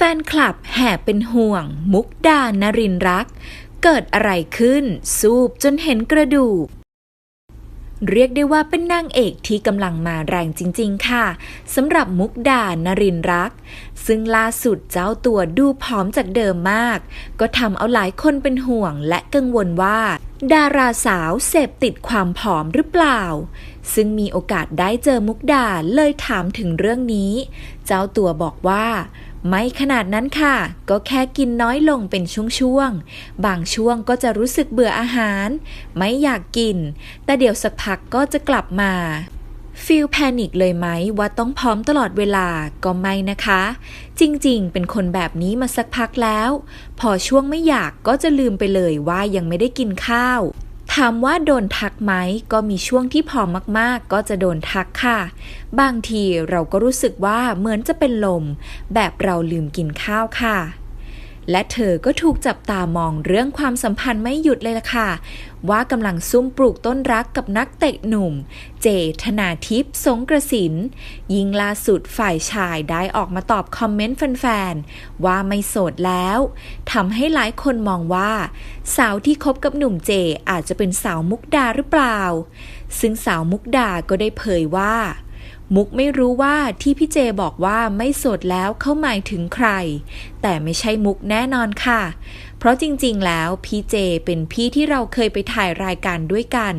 แฟนคลับแห่เป็นห่วง มุกดานรินรัก เกิดอะไรขึ้น สูบจนเห็นกระดูก เรียกได้ว่าเป็นนางเอกที่กำลังมาแรงจริง ๆ ค่ะสำหรับมุกดานรินรัก ซึ่งล่าสุดเจ้าตัวดูผอมจากเดิมมาก ก็ทำเอาหลายคนเป็นห่วงและกังวลว่า ดาราสาวเสพติดความผอมหรือเปล่า ซึ่งมีโอกาสได้เจอมุกดาเลยถามถึงเรื่องนี้ เจ้าตัวบอกว่า ไม่ขนาดนั้นค่ะ ก็แค่กินน้อยลงเป็นช่วงๆ บางช่วงก็จะรู้สึกเบื่ออาหาร ไม่อยากกิน แต่เดี๋ยวสักพักก็จะกลับมา ฟีลแพนิคเลยไหมว่าต้องพร้อมตลอดเวลาก็ไม่นะคะ จริงๆ เป็นคนแบบนี้มาสักพักแล้ว พอช่วงไม่อยากก็จะลืมไปเลยว่ายังไม่ได้กินข้าว ถามว่าโดนทักไหมก็มีช่วงที่ผอมมากๆ ก็จะโดนทักค่ะ บางทีเราก็รู้สึกว่าเหมือนจะเป็นลม แบบเราลืมกินข้าวค่ะ และเธอก็ถูกจับตามองเรื่องความสัมพันธ์ไม่หยุดเลยล่ะค่ะ ว่ากำลังซุ่มปลูกต้นรักกับนักเตะหนุ่ม เจธนาทิพย์สงกระสิน ยิงล่าสุดฝ่ายชายได้ออกมาตอบคอมเมนต์แฟนๆ ว่าไม่โสดแล้วทำให้หลายคนมองว่า สาวที่คบกับหนุ่มเจอาจจะเป็นสาวมุกดาหรือเปล่า ซึ่งสาวมุกดาก็ได้เผยว่า มุกไม่รู้ว่าที่พี่เจบอกว่าไม่โสดแล้วเขาหมายถึงใคร แต่ไม่ใช่มุกแน่นอนค่ะ เพราะจริงๆ แล้วพี่เจเป็นพี่ที่เราเคยไปถ่ายรายการด้วยกัน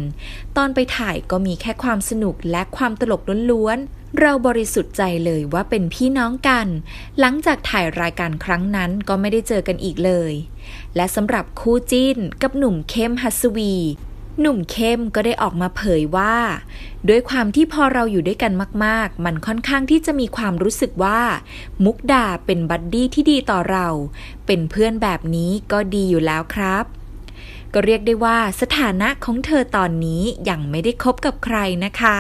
ตอนไปถ่ายก็มีแค่ความสนุกและความตลกล้วนๆ เราบริสุทธิ์ใจเลยว่าเป็นพี่น้องกัน หลังจากถ่ายรายการครั้งนั้นก็ไม่ได้เจอกันอีกเลย และสำหรับคู่จิ้นกับหนุ่มเข้มฮัสวี หนุ่มเข้มก็ได้ออกมาเผยว่า ด้วยความที่พอเราอยู่ด้วยกันมาก ๆ มันค่อนข้างที่จะมีความรู้สึกว่า มุกดาเป็นบัดดี้ที่ดีต่อเรา เป็นเพื่อนแบบนี้ก็ดีอยู่แล้วครับ ก็เรียกได้ว่าสถานะของเธอตอนนี้ยังไม่ได้คบกับใครนะคะ